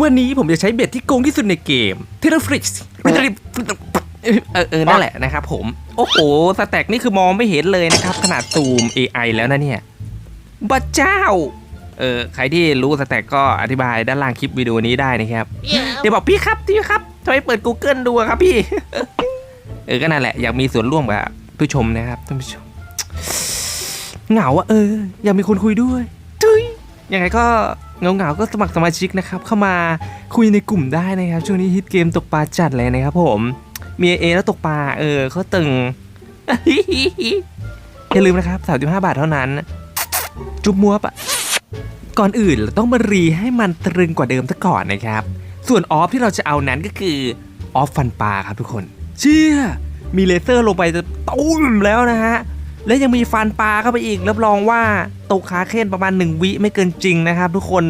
วันนี้ผมจะใช้เบ็ดที่โกงที่สุดในเกมเทเลฟริกเออเออนั่นแหละนะครับผม โอ้โห สแต็กนี่คือมองไม่เห็นเลยนะครับ ขนาดซูม AI แล้วนะเนี่ยบัเจ้า เออใครที่รู้สแต็กก็อธิบายด้านล่างคลิปวิดีโอนี้ได้นะครับ เดี๋ยวบอกพี่ครับพี่ครับทำไมเปิด Google ดูอะครับพี่ เออก็นั่นแหละ อยากมีส่วนร่วมกับผู้ชมนะครับท่านผู้ชมเหงาอะเออ อยากมีคนคุยด้วยทุย ยังไงก็เงาเงาๆก็สมัครสมาชิกนะครับ เข้ามาคุยในกลุ่มได้นะครับ ช่วงนี้ฮิตเกมตกปลาจัดเลยนะครับผมมีเอแล้วตกปลาเออเขาตึงอย่าลืมนะครับ35 บาทเท่านั้น จุ๊บมัวปะก่อนอื่นเราต้องมารีให้มันตรึงกว่าเดิมซะก่อนนะครับ ส่วนออฟที่เราจะเอานั้นก็คือออฟฟันปลาครับทุกคน เชี่ยมีเลเซอร์ลงไปจะตุ้มแล้วนะฮะ และยังมีฟันปลาเข้าไปอีกรับรองว่า ตกขาเค้นประมาณ 1 วิไม่เกินจริงนะครับ ทุกคน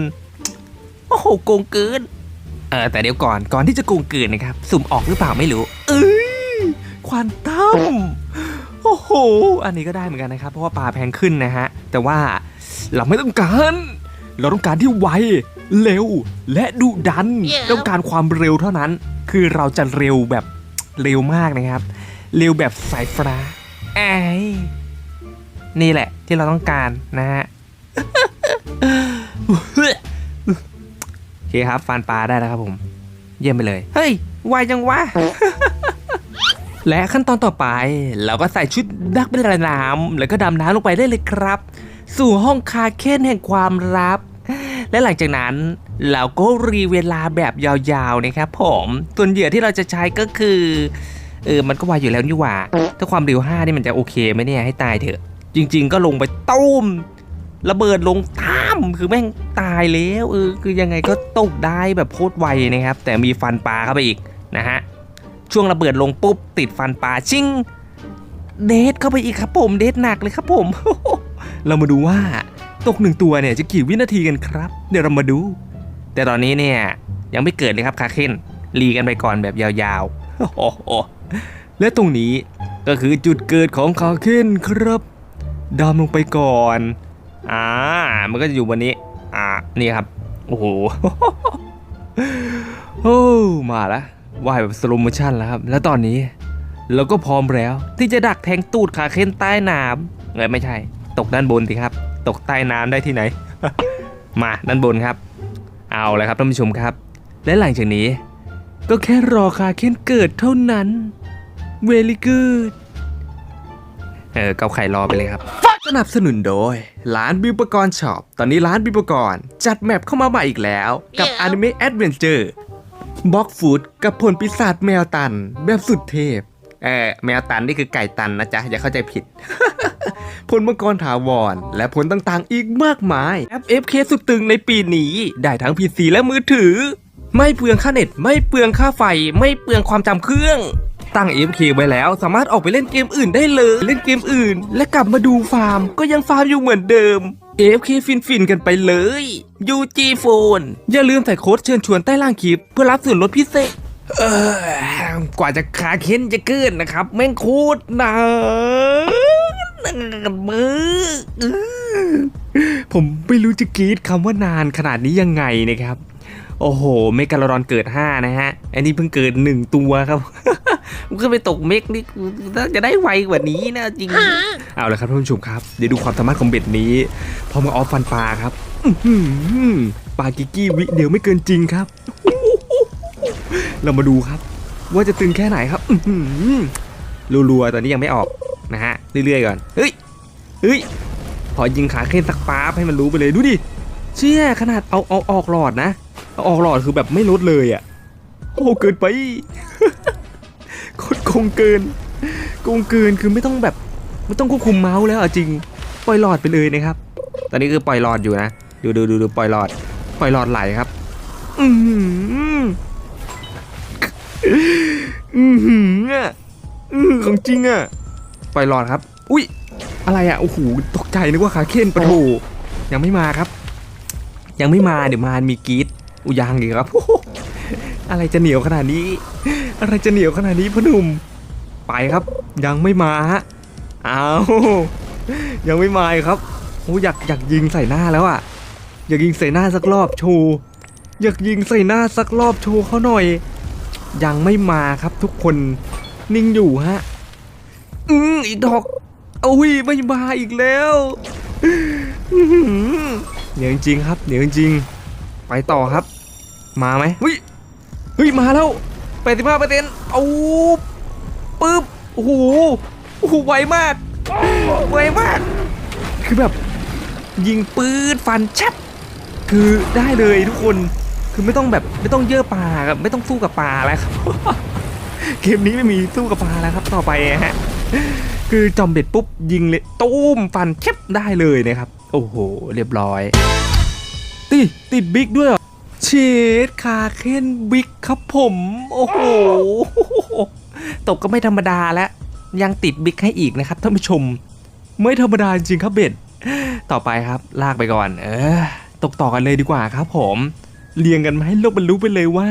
โอ้โหโกงเกินเออแต่เดี๋ยวก่อนก่อนที่จะโกงเกินนะครับ สุ่มออกหรือเปล่าไม่รู้เอ้ยควานตัมโอ้โห อันนี้ก็ได้เหมือนกันนะครับ เพราะว่าปลาแพงขึ้นนะฮะ แต่ว่าเราไม่ต้องการ เราต้องการที่ไว เร็ว และดุดัน Yeah. ต้องการความเร็วเท่านั้น คือเราจะเร็วแบบเร็วมากนะครับ เร็วแบบสายฟ้าไอ้ นี่แหละที่เราต้องการนะฮะโอเคครับฟันปลาได้แล้วครับผม เยี่ยมไปเลย เฮ้ยไวจังวะและขั้นตอนต่อไป เราก็ใส่ชุดดักเป็นระน้ำแล้วก็ดำน้ำลงไปได้เลยครับ สู่ห้องคาเค้นแห่งความลับ และหลังจากนั้นเราก็รีเวลาแบบยาวๆนะครับผมส่วนเหยื่อที่เราจะใช้ก็คือเออมันก็ไวอยู่แล้วนี่หว่า ถ้าความเร็ว5นี่มันจะโอเคไหมเนี่ยให้ตายเถอะ จริง ๆ ก็ลงไปตุ้มระเบิดลงท่ามคือแม่งตายแล้วเออคือยังไงก็ตกได้แบบโคตรไวนะครับ แต่มีฟันปลาเข้าไปอีกนะฮะช่วงระเบิดลงปุ๊บติดฟันปลาชิงเดทเข้าไปอีกครับผมเดทหนักเลยครับผม เรามาดูว่าตกหนึ่งตัวเนี่ยจะกี่วินาทีกันครับ เดี๋ยวเรามาดู แต่ตอนนี้เนี่ยยังไม่เกิดเลยครับคาเคนรีกันไปก่อนแบบยาวๆและตรงนี้ก็คือจุดเกิดของคาเคนครับ ดำลงไปก่อน อ่า มันก็จะอยู่บนนี้ อ่า นี่ครับ โอ้โห โอ้ มาแล้วว่ายแบบสโลโมชั่นแล้วครับ แล้วตอนนี้ เราก็พร้อมแล้วที่จะดักแทงตูดขาเค้นใต้น้ำเอ้ยไม่ใช่ ตกด้านบนสิครับ ตกใต้น้ำได้ที่ไหน มาด้านบนครับ เอาเลยครับท่านผู้ชมครับ และหลังจากนี้ ก็แค่รอคาเค้นเกิดเท่านั้น เวลิกูด เออเกาไข่รอไปเลยครับ สนับสนุนโดย ร้านบิวปกรณ์ช็อป ตอนนี้ร้านบิวปกรณ์จัดแมปเข้ามาใหม่อีกแล้ว กับ Yeah. Anime Adventure บ็อกฟูดกับผลปีศาจแมวตัน แบบสุดเทพ เออแมวตันนี่คือไก่ตันนะจ๊ะ อย่าเข้าใจผิด ผลมังกรถาวร และผลต่างๆอีกมากมายแอป FK สุดตึงในปีนี้ ได้ทั้ง PC และมือถือ ไม่เปลืองค่าเน็ต ไม่เปลืองค่าไฟ ไม่เปลืองความจำเครื่อง ตั้ง AFK ไว้แล้ว สามารถออกไปเล่นเกมอื่นได้เลย เล่นเกมอื่น และกลับมาดูฟาร์ม ก็ยังฟาร์มอยู่เหมือนเดิม AFK ฟินฟินๆกันไปเลย UG Phone อย่าลืมใส่โค้ดเชิญชวนใต้ล่างคลิป เพื่อรับส่วนลดพิเศษเออกว่าจะขาเค้นจะเกินนะครับ แม่งโคตรนานมืออื้อผมไม่รู้จะกรีดคำว่านานขนาดนี้ยังไงนะครับ โอ้โห เมกาลารอนเกิด 5 นะฮะ อันนี้เพิ่งเกิด 1 ตัวครับมันขึ้นไปตกเมกนี่น่าจะได้ไวกว่านี้นะจริง เอาละครับท่านผู้ชมครับ เดี๋ยวดูความสามารถของเบ็ดนี้พร้อมกับออฟฟันปลาครับปลากิกกี้วิเดียวไม่เกินจริงครับ เรามาดูครับ ว่าจะตึงแค่ไหนครับรัวๆตอนนี้ยังไม่ออกนะฮะเรื่อยๆก่อนเฮ้ยเฮ้ยขอยิงขาเค้นสักป๊าบให้มันรู้ไปเลยดูดิเชี่ยขนาดเอาเอาออกหลอดนะ อออกหลอดคือแบบไม่ลดเลยอะ่ะ โอ้เกินไปโคตรโกงเกินโกงเกินคือไม่ต้องแบบไม่ต้องควบคุมเมาส์แล้วอะจริง ปล่อยหลอดไปเลยนะครับ ตอนนี้คือปล่อยหลอดอยู่นะ ดูดูดูดูปล่อยหลอด ปล่อยหลอดไหลครับ อือหืออือหืออะอือของจริงอะ ปล่อยหลอดครับ อุ้ยอะไรอะโอ้โหตกใจนึกว่าขาเค้นปะโถยังไม่มาครับ ยังไม่มาเดี๋ยวมามีกีด อุยางอีกครับอะไรจะเหนียวขนาดนี้ อะไรจะเหนียวขนาดนี้พ่อหนุ่ม ไปครับ ยังไม่มาฮะอ้าวยังไม่มาครับโอ้อยากอยากยิงใส่หน้าแล้วอะ อยากยิงใส่หน้าสักรอบโชว์อยากยิงใส่หน้าสักรอบโชว์เขาหน่อย ยังไม่มาครับทุกคนนิ่งอยู่ฮะอืมอีกดอกโอ้ยไม่มาอีกแล้วเหนียวจริงครับเหนียวจริง ไปต่อครับ มาไหมเฮ้ยเฮ้ยมาแล้วแปดสิบห้าเปอร์เซ็นต์เอาปึ๊บโอ้โหโอ้โหไวมากไวมาก คือแบบ ยิงปืนฟันชับคือได้เลยทุกคนคือไม่ต้องแบบไม่ต้องเยอะปลาครับไม่ต้องสู้กับปลาแล้วครับเกมนี้ไม่มีสู้กับปลาแล้วครับต่อไปฮะคือจอมเบ็ดปุ๊บยิงเลยตุ้มฟันแคบได้เลยนะครับ โอ้โห เรียบร้อย ติดติดบิ๊กด้วยเหรอเชดคาเคนบิ๊กครับผม โอ้โห ตกก็ไม่ธรรมดาแล้ว ยังติดบิ๊กให้อีกนะครับท่านผู้ชม ไม่ธรรมดาจริงครับเบ็ด ต่อไปครับลากไปก่อน เออ ตกต่อกันเลยดีกว่าครับผม เรียงกันมาให้โลกบรรลุไปเลยว่า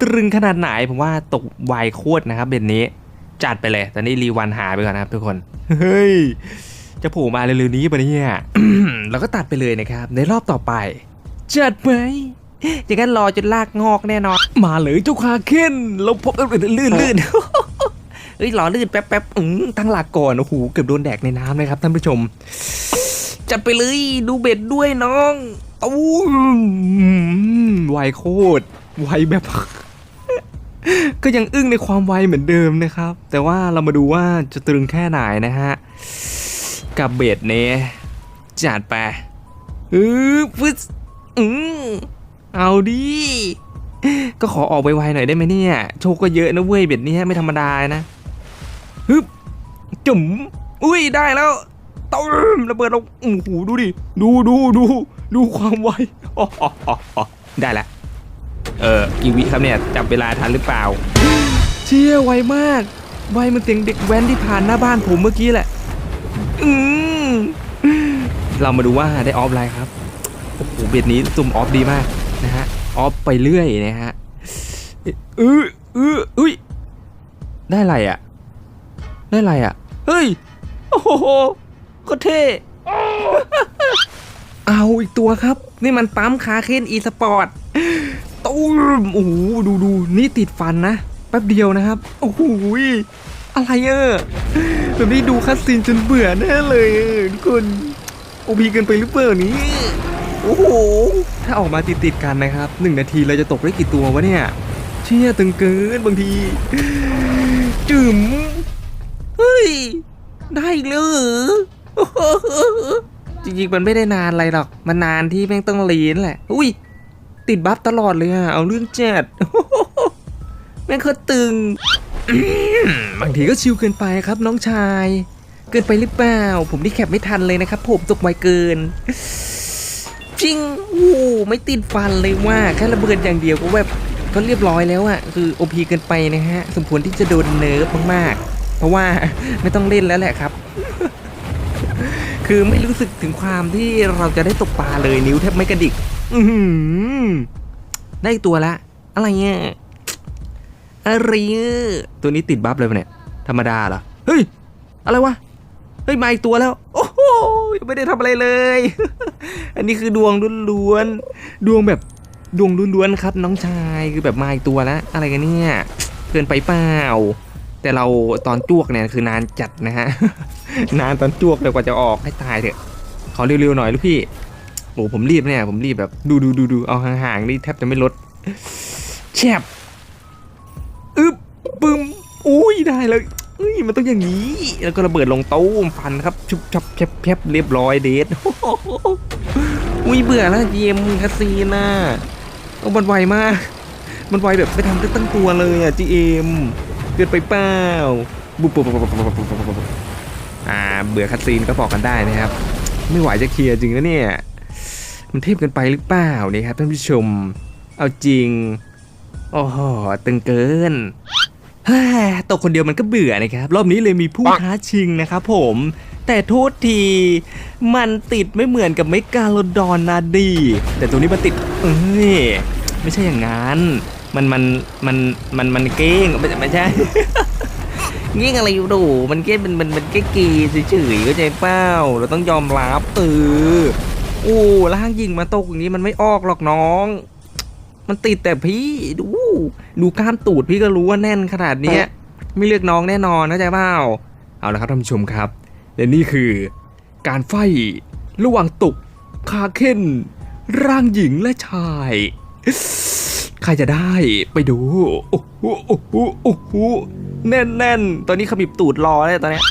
ตรึงขนาดไหนผมว่าตกไวโคตรนะครับเบ็ดนี้ จัดไปเลย ตอนนี้รีวันหาไปก่อนนะครับทุกคน เฮ้ยจะโผล่มาเร็วๆนี้ปะเนี่ยแล้วก็ตัดไปเลยนะครับ ในรอบต่อไป จัดไหมอย่างนั้นรอจนลากงอกแน่นอน มาเลยเจ้าคาเคนเราพบเอ้ยลื่นลื่นเฮ้ยรอลื่นแป๊บแป๊บอืมตั้งหลักก่อน โอ้โห เกือบโดนแดกในน้ำเลยครับท่านผู้ชม จัดไปเลยดูเบ็ดด้วยน้องอู้มไวโคตร ไวแบบ ก็ยังอึ้งในความไวเหมือนเดิมนะครับ แต่ว่าเรามาดูว่าจะตรึงแค่ไหนนะฮะ กับเบ็ดเนี้จัดไปอือฟึส อืมเอาดิ ก็ขอออกไวๆหน่อยได้ไหมเนี่ย โชคก็เยอะนะเว้ยเบ็ดนี้ไม่ธรรมดานะฮึบจุ๋มอุ้ยได้แล้วต้มระเบิดลงโอ้โหดูดิ ดูดูดูดูความไวได้ละเออกีวิครับเนี่ยจับเวลาทันหรือเปล่า เชี่ยไวมาก ไวเหมันเสียงเด็กแว้นที่ผ่านหน้าบ้านผมเมื่อกี้แหละ อืมเรามาดูว่าได้ออฟไลน์ครับ อ้โหเบ็ดนี้ซุ่มออฟดีมากนะฮะออฟไปเรื่อยนะฮะเออเอออุ้ยได้ไรอะได้ไรอะเฮ้ยโอ้โหก็เท่เอาอีกตัวครับ นี่มันปั๊มคาเคนอีสปอร์ตตูมโอ้โหดูดูนี่ติดฟันนะแป๊บเดียวนะครับ โอ้โหอะไรเออแบบนี้ดูคัสซีนจนเบื่อแน่เลยทุกคนโอพีเกินไปหรือเปล่านี้ โอ้โหถ้าออกมาติดติดกันนะครับหนึ่งนาทีเราจะตกได้กี่ตัววะเนี่ยเชี่ยตึงเกินบางทีจึมเฮ้ยได้อีกเลยเหรอจริงๆมันไม่ได้นานอะไรหรอก มันนานที่แม่งต้องเลีนแหละ อุ้ย ติดบัฟตลอดเลยอะเอาเรื่องจัดแม่งโคตรตึง บางทีก็ชิลเกินไปครับน้องชาย เกินไปหรือเปล่า ผมนี่แคปไม่ทันเลยนะครับ ผมตกไวเกิน ริงโอ้ไม่ติดฟันเลยว่าแค่ระเบิดอย่างเดียวก็แบบก็เรียบร้อยแล้วอะคือโอพีเกินไปนะฮะ สมควรที่จะโดนเนิร์ฟมากๆ เพราะว่าไม่ต้องเล่นแล้วแหละครับ คือไม่รู้สึกถึงความที่เราจะได้ตกปลาเลยนิ้วแทบไม่กระดิก อืได้ตัวละ อะไรเนี่ยอะไรเนี่ยตัวนี้ติดบัฟเลยปะเนี่ย ธรรมดาเหรอ เฮ้ย อะไรวะ เฮ้ย มาอีกตัวแล้ว โอ้โห ไม่ได้ทำอะไรเลย อันนี้คือดวงล้วนๆดวงแบบดวงล้วนๆครับ น้องชายคือแบบมาอีกตัวแล้วอะไรกันเนี่ยเกินไปเปล่าแต่เราตอนจวกเนี่ยคือนานจัดนะฮะนานตอนจวกเลยกว่าจะออกให้ตายเถอะขอเร็วๆหน่อยลูกพี่โอ้ผมรีบเนี่ยผมรีบแบบดูดูดูดูเอาห่างๆนี่แทบจะไม่ลดแชบอึบปึ้มอุ้ยได้เลย อ้ยมันต้องอย่างนี้ แล้วก็ระเบิดลงตู้มฟันครับ ชุบชับแผลบเรียบร้อยเดทอุ้ยเบื่อแล้วเยมคาซีน่าเอามันไวมาก มันไวแบบไม่ทำก็ตั้งตัวเลยอะจีเอ็มเกิดไปเปล่าบุบบอ่าเบื่อคาซีนก็บอกกันได้นะครับ ไม่ไหวจะเคลียร์จริงแล้วเนี่ย มันเทพกันไปหรือเปล่านี่ครับท่านผู้ชม เอาจริง โอ้โหตึงเกิน ตกคนเดียวมันก็เบื่อนะครับ รอบนี้เลยมีผู้ท้าชิงนะครับผมแต่โทษทีมันติดไม่เหมือนกับเมกาโลดอนนาดี แต่ตัวนี้มันติด เอ้ยไม่ใช่อย่างนั้น มันมันมันมันมันเก้งไม่ไม่ใช่เงี้ยอะไรอยู่ดูมันเก้มันมันมันเก้กีเฉยๆก็ใจเป้าเราต้องยอมรับเออโอ้ล่างยิงมาตกอย่างนี้มันไม่ออกหรอกน้อง มันติดแต่พี่ดู ดูกล้ามตูดพี่ก็รู้ว่าแน่นขนาดเนี้ยไม่เลือกน้องแน่นอนนะใจเปล่าเอาละครับท่านผู้ชมครับ และนี่คือการไฟระหว่างตุกคาเคนร่างหญิงและชาย ใครจะได้ไปดู โอ้โหโอ้โหโอ้โหแน่นแน่นๆตอนนี้ขมิบตูดรอเลยตอนเนี้ย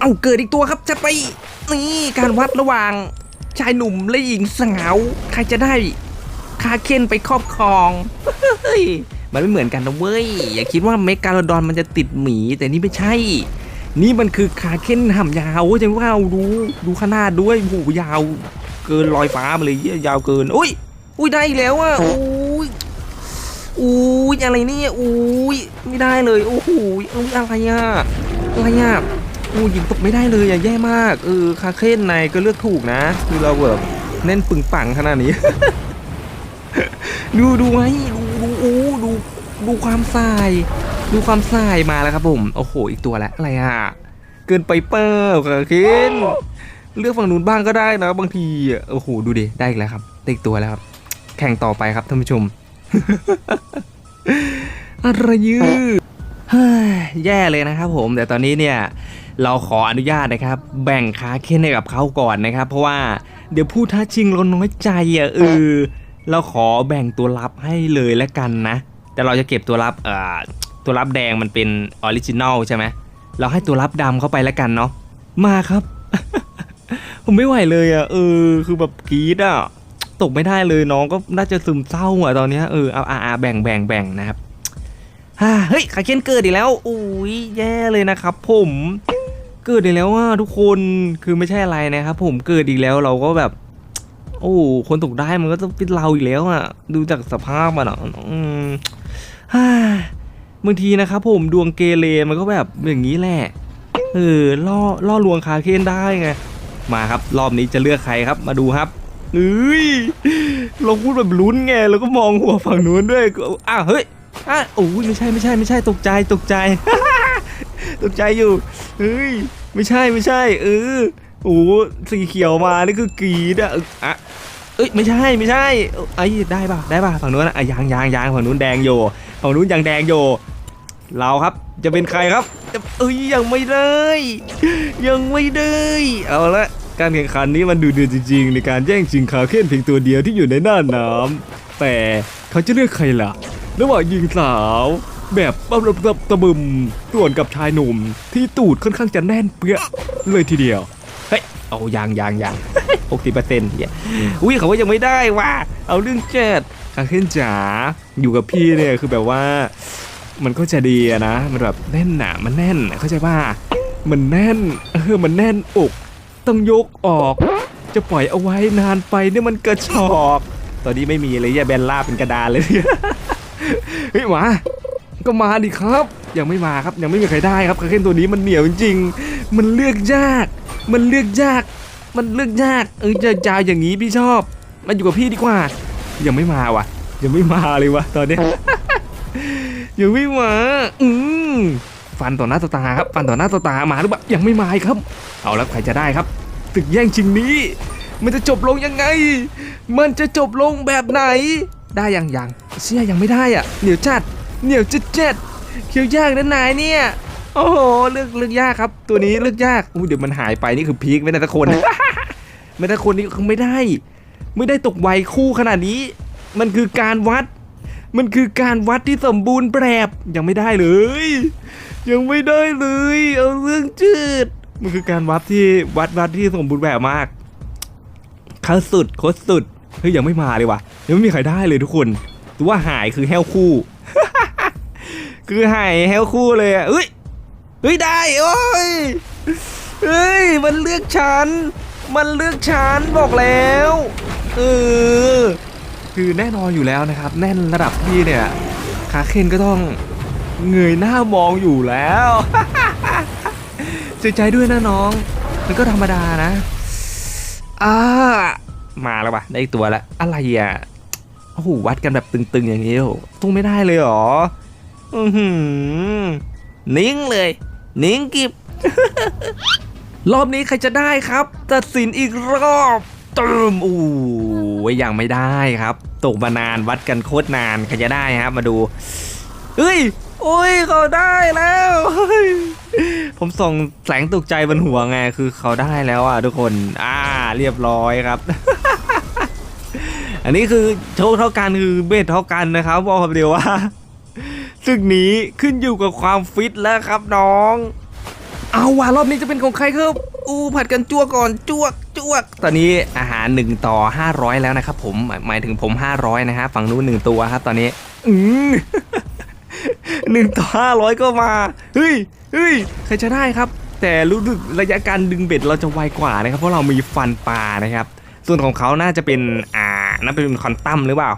เอาเกิดอีกตัวครับจะไปนี่การวัดระหว่างชายหนุ่มและหญิงสาวใครจะได้ คาเคนไปครอบครอง เฮ้ย มันไม่เหมือนกันนะเว้ย อย่าคิดว่าเมกาโลดอนมันจะติดหมี แต่นี่ไม่ใช่ นี่มันคือคาเคนห่ำยาวจังว่าดูดูขนาดด้วยหูยาว เกินลอยฟ้ามาเลยยาวเกิน อุ้ย อุ้ยได้อีกแล้วอะอุ้ยอุ้ยอะไรเนี่ยอุ้ยไม่ได้เลยโอ้โหอุ้ยอะไรอะอะไรอะอู้ยิงตกไม่ได้เลยอะแย่มากเออคาเคนนายก็เลือกถูกนะ คือเราแบบเน้นปึงปังขนาดนี้ ดูดูไว้ดูดูอู้ดูดูความทราย ดูความทรายมาแล้วครับผม โอ้โห อีกตัวแล้วอะไรอะ เกินไปเปล่าคาเคนเลือกฝั่งนู้นบ้างก็ได้นะบางทีโอ้โหดูดิได้อีกแล้วครับได้อีกตัวแล้วครับ แข่งต่อไปครับท่านผู้ชมอะไรยืดเฮ้ยแย่เลยนะครับผม แต่ตอนนี้เนี่ยเราขออนุญาตนะครับ แบ่งคาเคนให้กับเขาก่อนนะครับ เพราะว่าเดี๋ยวผู้ท้าชิงเราน้อยใจอะเออ เราขอแบ่งตัวลับให้เลยแล้วกันนะ แต่เราจะเก็บตัวลับเอ่อตัวลับแดงมันเป็นออริจินอลใช่ไหมเราให้ตัวลับดำเข้าไปแล้วกันเนาะมาครับ ผมไม่ไหวเลยอะเออ คือแบบกรีดอะตกไม่ได้เลยน้องก็น่าจะซึมเศร้าอะตอนเนี้ยเออเอาอาอาแบ่งแบ่งแบ่งนะครับฮ่าเฮ้ยขาเคนเกิดอีกแล้วอุ้ยแย่เลยนะครับ ผมเกิดอีกแล้วว่าทุกคนคือไม่ใช่อะไรนะครับผมเกิดอีกแล้วเราก็แบบ โอ้คนตกได้มันก็ต้องเป็นเราอีกแล้วอะ ดูจากสภาพมันอะบางทีนะครับผมดวงเกเรมันก็แบบอย่างนี้แหละเออล่อล่อลวงคาเคนได้ไงมาครับ รอบนี้จะเลือกใครครับมาดูครับเฮ้ยเราพูดแบบลุ้นไงแล้วก็มองหัวฝั่งนู้นด้วยก็อ้าวเฮ้ยอะโอ้ยไม่ใช่ไม่ใช่ไม่ใช่ตกใจตกใจ ตกใจอยู่เฮ้ยไม่ใช่ไม่ใช่ เออ โอ้สีเขียวมา นี่คือกรีดอะอะเอ้ยไม่ใช่ไม่ใช่ไอ้ได้ป่ะได้ป่ะฝั่งนู้นอะยางยางยางฝั่งนู้นแดงอยู่ฝั่งนู้นยังแดงอยู่เราครับจะเป็นใครครับเอ้ยยังไม่ได้ ยังไม่ได้ เอาละการแข่งขันนี้มันดูเดือดจริงๆ ในการแย่งชิงคาเคนเพียงตัวเดียวที่อยู่ในหน้าน้ำแต่เขาจะเลือกใครล่ะระหว่างหญิงสาว แบบตะบตะตะบึมส่วนกับชายหนุ่มที่ตูดค่อนข้างจะแน่นเปี้ยเลยทีเดียว เฮ้ยเอายางยางยางหกสิบเปอร์เซ็นต์เนี่ยอุ้ยเขาก็ยังไม่ได้ว่ะเอาเรื่องเจ็ดคาเคนจ๋าอยู่กับพี่เนี่ยคือแบบว่า มันก็จะดีอะนะมันแบบแน่นหนามันแน่นอะเข้าใจป่ะมันแน่นเออมันแน่นอก ต้องยกออก จะปล่อยเอาไว้นานไปเนี่ยมันกระชอก ตอนนี้ไม่มีเลยอย่าแบนลาบเป็นกระดานเลยเฮ้ยหมาก็มาดิครับ ยังไม่มาครับยังไม่มีใครได้ครับคาเคนตัวนี้มันเหนียวจริงๆมันเลือกยาก มันเลือกยาก มันเลือกยาก เออจะจาอย่างนี้พี่ชอบมาอยู่กับพี่ดีกว่า ยังไม่มาว่ะ ยังไม่มาเลยวะตอนเนี้ยยังไม่มา อืมฟันต่อหน้าต่อตาครับ ฟันต่อหน้าต่อตา มาหรือเปล่า ยังไม่มาอีกครับ เอาแล้วใครจะได้ครับ ตึกแย่งชิงนี้ มันจะจบลงยังไง มันจะจบลงแบบไหน ได้ยังยังเชี่ยยังไม่ได้อะ เหนียวจัด เหนียวจัดเจัดเคี้ยวยากนะนายเนี่ย โอ้โหเลือกเลือกยากครับ ตัวนี้เลือกยากอุ้ยเดี๋ยวมันหายไปนี่คือพีคไม่ได้ตะคน ไม่ได้คนนี้คือไม่ได้ ไม่ได้ตกไวคู่ขนาดนี้ มันคือการวัด มันคือการวัดที่สมบูรณ์แบบยังไม่ได้เลย ยังไม่ได้เลย เอาเรื่องจืด มันคือการวัดที่วัดวัดที่สมบูรณ์แบบมากขั้นสุดโคตรสุดเฮ้ยยังไม่มาเลยว่ะยังไม่มีใครได้เลยทุกคนถือว่าหายคือแห้วคู่ คือหายแห้วคู่เลยอะเฮ้ย เฮ้ยได้โอ้ยเฮ้ยมันเลือกฉัน มันเลือกฉันบอกแล้วเออคือแน่นอนอยู่แล้วนะครับ แน่นระดับพี่เนี่ยคาเคนก็ต้องเงยหน้ามองอยู่แล้วเสียใจด้วยนะน้อง มันก็ธรรมดานะอ่ามาแล้วปะได้ตัวแล้วอะไรอะโอ้โหวัดกันแบบตึงๆอย่างนี้โอ้ตุ้งไม่ได้เลยเหรอ อือหือ นิ่งเลย นิ่งกิบ รอบนี้ใครจะได้ครับ ตัดสินอีกรอบเติมอู้ยังไม่ได้ครับ ตกมานานวัดกันโคตรนานใครจะได้ครับ มาดูเฮ้ยโอ้ยเขาได้แล้ว ผมส่งแสงตกใจบนหัวไงคือเขาได้แล้วอะทุกคนอ่าเรียบร้อยครับ อันนี้คือโชคเท่ากันคือเบสเท่ากันนะครับบอกคำเดียวว่า ซึ่งนี้ขึ้นอยู่กับความฟิตแล้วครับน้อง เอาว่ะรอบนี้จะเป็นของใครครับ อู้ผัดกันจั่วก่อนจั่วจั่วตอนนี้อาหาร 1 ต่อ 500 แล้วนะครับผมหมายถึงผม 500 นะฮะฝั่งนู้นหนึ่งตัวครับตอนนี้ อืมหนึ่งต่อ500ก็มาเฮ้ยเฮ้ยใครจะได้ครับ แต่รู้สึกระยะการดึงเบ็ดเราจะไวกว่านะครับ เพราะเรามีฟันปลานะครับ ส่วนของเขาน่าจะเป็นอ่าน่าเป็นคอนตัมหรือเปล่า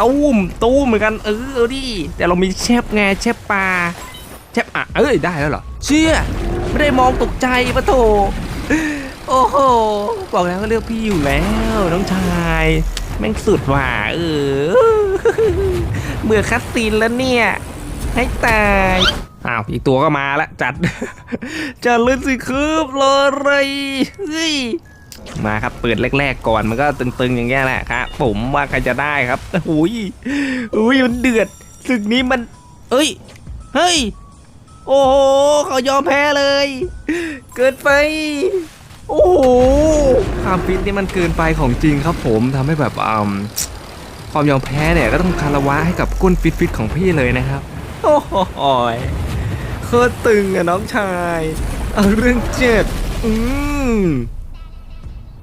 ตู้มตู้มเหมือนกันเออดิแต่เรามีเชฟไงเชฟปลาเชฟอะเอ้ยได้แล้วเหรอเชื่อไม่ได้มองตกใจปะโถโอ้โหบอกแล้วก็เลือกพี่อยู่แล้วน้องชายแม่งสุดว่ะเออเบื่อคัดซีนแล้วเนี่ยให้ตายอ้าวอีกตัวก็มาละจัดจัดเลยสิครับรออะไรเฮ้ย มาครับเปิดแรกๆก่อนมันก็ตึงๆอย่างเงี้ยแหละครับผมว่าใครจะได้ครับอุ้ยอุ้ยมันเดือดศึกนี้มัน เอ้ย เฮ้ย โอ้โหเขายอมแพ้เลย เกินไป โอ้โหความฟิตนี่มันเกินไปของจริงครับผมทำให้แบบอความยอมแพ้เนี่ยก็ต้องคารวะให้กับก้นฟิตๆของพี่เลยนะครับ โอ้โหยโคตรตึงอะน้องชาย เอาเรื่องเจ็บ อืม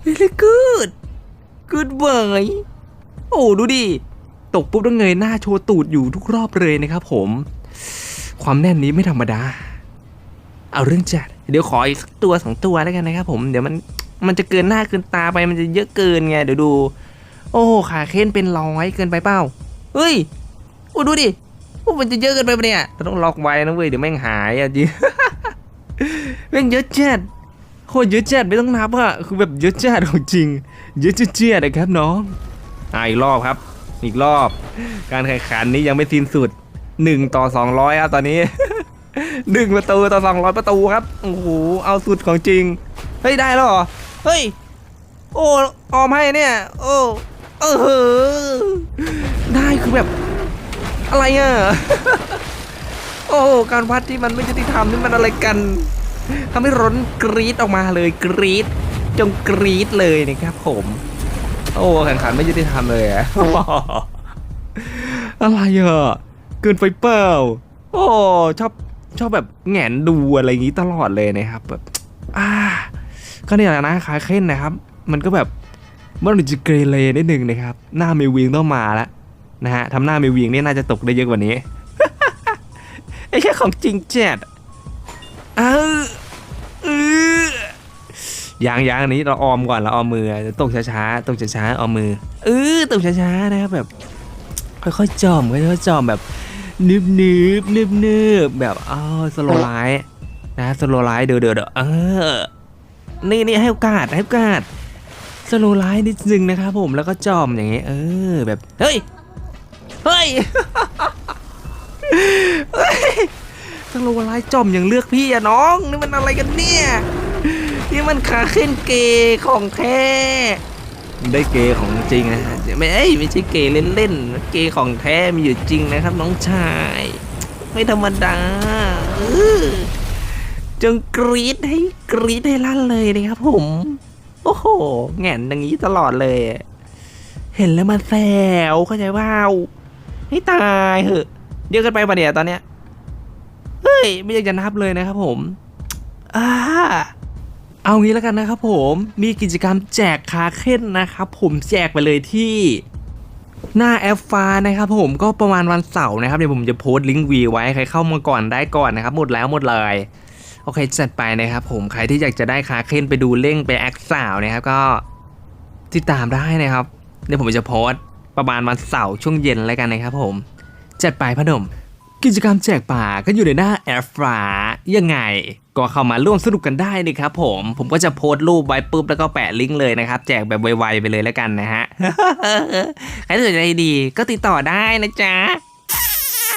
very good good boy โอ้ดูดิ ตกปุ๊บต้องเงยหน้าโชว์ตูดอยู่ทุกรอบเลยนะครับผม ความแน่นนี้ไม่ธรรมดา เอาเรื่องจัด เดี๋ยวขออีกสักตัวสองตัวแล้วกันนะครับผม เดี๋ยวมันมันจะเกินหน้าเกินตาไปมันจะเยอะเกินไงเดี๋ยวดู โอ้ขาเค้นเป็นร้อยเกินไปเปล่าเฮ้ยโอ้ดูดิโอ้มันจะเยอะเกินไปปะเนี่ยต้องล็อกไว้นะเว้ยเดี๋ยวแม่งหายอะจริงแม่งเยอะจัด โคตรเยอะจัดไม่ต้องนับอะคือแบบเยอะจัดของจริง เยอะจัดจัดนะครับน้องอ่าอีกรอบครับ อีกรอบ การแข่งขันนี้ยังไม่สิ้นสุด1ต่อ200ครับตอนนี้หนึ่งประตูต่อ 200 ประตูครับโอ้โหเอาสุดของจริงเฮ้ยได้แล้วเหรอเฮ้ยโอ้ออมให้เนี่ย โอ้เออได้คือแบบ อะไรอะโอ้การวัดที่มันไม่ยุติธรรมนี่มันอะไรกัน ทำให้ร้นกรีดออกมาเลยกรีดจงกรีดเลยนะครับผม โอ้แข่งขันไม่ยุติธรรมเลยอะอะไรอะเกินไปเปล่าโอ้ชอบชอบแบบแงนดูอะไรอย่างนี้ตลอดเลยนะครับแบบอ่าก็เนี่ยแหละนะคาเค้นนะครับ มันก็แบบมันจะเกรเลนิดนึงนะครับ หน้าเมวิงต้องมาแล้วนะฮะทำหน้าเมวิงนี่น่าจะตกได้เยอะกว่านี้ไอ้แค่ของจริงเจ็ดออเออ ยางยางอันนี้เราออมก่อนเราออมมือตกช้าๆตกช้าๆออมมือเออตกช้าๆนะครับแบบค่อยๆจอมค่อยๆจอมแบบนึบนึบนึบนึบแบบอ้าวสโลไลท์นะสโลไลท์เดือดเดือดเออนี่นี่ให้โอกาสให้โอกาสสโลไลท์นิดนึงนะครับผมแล้วก็จอมอย่างเงี้ยเออแบบเฮ้ยเฮ้ยเฮ้ยสโลไลท์จอมยังเลือกพี่อะน้องนี่มันอะไรกันเนี่ย นี่มันขาขึ้นเกย์ของแท้ ได้เกย์ของจริงนะฮะไม่เอ้ยไม่ใช่เกย์เล่นๆ เกย์ของแท้มีอยู่จริงนะครับ น้องชาย ไม่ธรรมดาจงกรีดให้กรีดให้ลั่นเลยนะครับผม โอ้โหแง่นอย่างนี้ตลอดเลย เห็นแล้วมันแซวเข้าใจว่าให้ตายเหอะเยอะกันไปปะเนี่ยตอนเนี้ย เฮ้ย ไม่อยากจะนับเลยนะครับผม อ่า เอางี้แล้วกันนะครับผมมีกิจกรรมแจกคาเค้นนะครับผมแจกไปเลยที่หน้าแอปฟ้านะครับผมก็ประมาณวันเสาร์นะครับเดี๋ยวผมจะโพสต์ลิงก์วีไว้ใครเข้ามาก่อนได้ก่อนนะครับ หมดแล้วหมดเลยโอเคจัดไปนะครับผมใครที่อยากจะได้คาเค้นไปดูเล่งไปแอคสาวนะครับก็ติดตามได้นะครับเดี๋ยวผมจะโพสต์ประมาณวันเสาร์ช่วงเย็นแล้วกันนะครับผมจัดไปพอหนม กิจกรรมแจกป่าก็อยู่ในหน้าแอร์ฟรายังไง ก็เข้ามาร่วมสนุกกันได้นะครับผมผมก็จะโพสต์รูปไว้ปุ๊บแล้วก็แปะลิงก์เลยนะครับ แจกแบบไวๆไปเลยแล้วกันนะฮะ ใครสนใจดีก็ติดต่อได้นะจ๊ะ